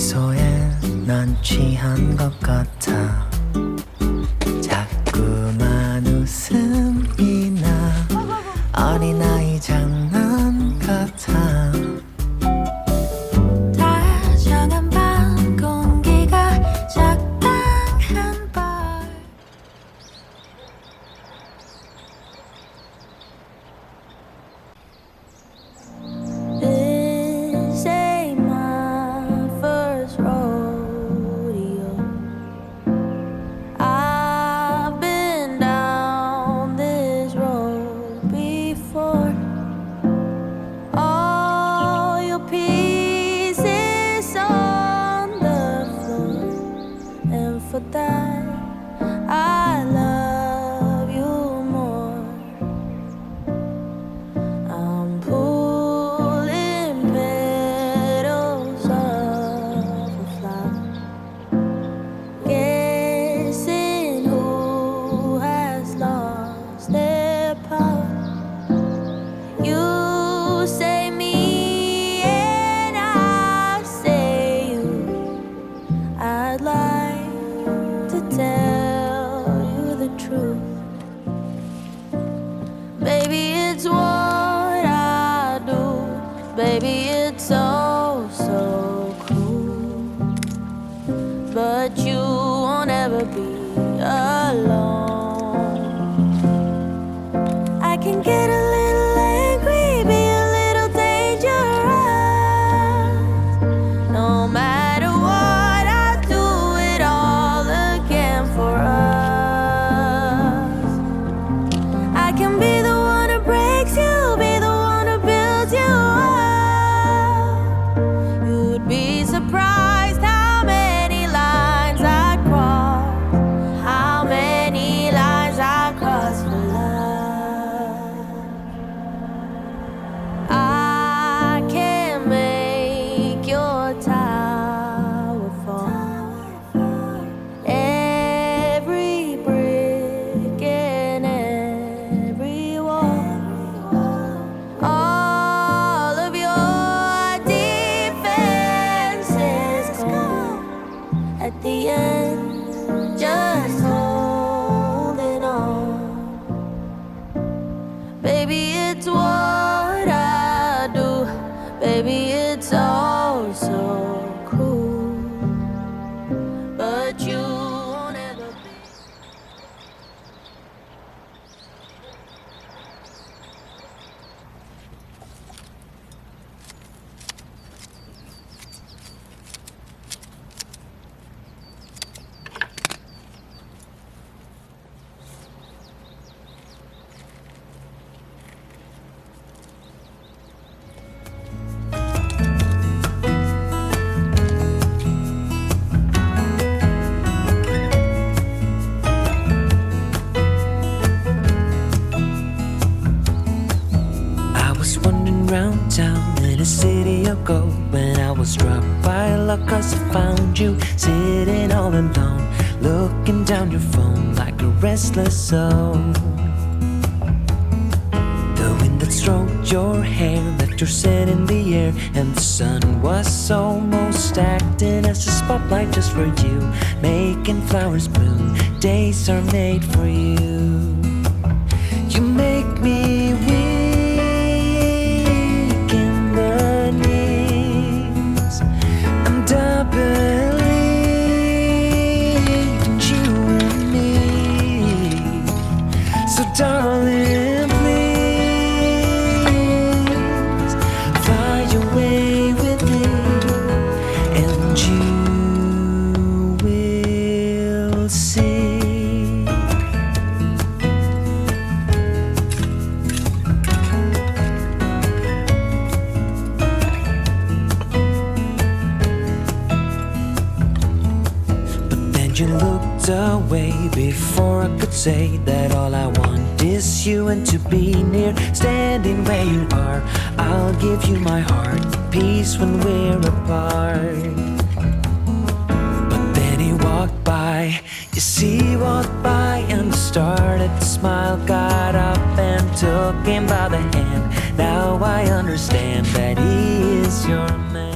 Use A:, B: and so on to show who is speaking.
A: 미소에 난 취한 것 같아. 자꾸만 웃음
B: tell you the truth.
A: Wandering town in a city ago when I was struck by luck cause I found you sitting all alone, looking down your phone like a restless soul. The wind that stroked your hair left your scent in the air, and the sun was almost acting as a spotlight just for you, making flowers bloom. Days are made for you. You make me away before I could say that all I want is you and to be near, standing where you are. I'll give you my heart, peace when we're apart. But then he walked by, you see, he walked by and started to smile, got up and took him by the hand. Now I understand that he is your man.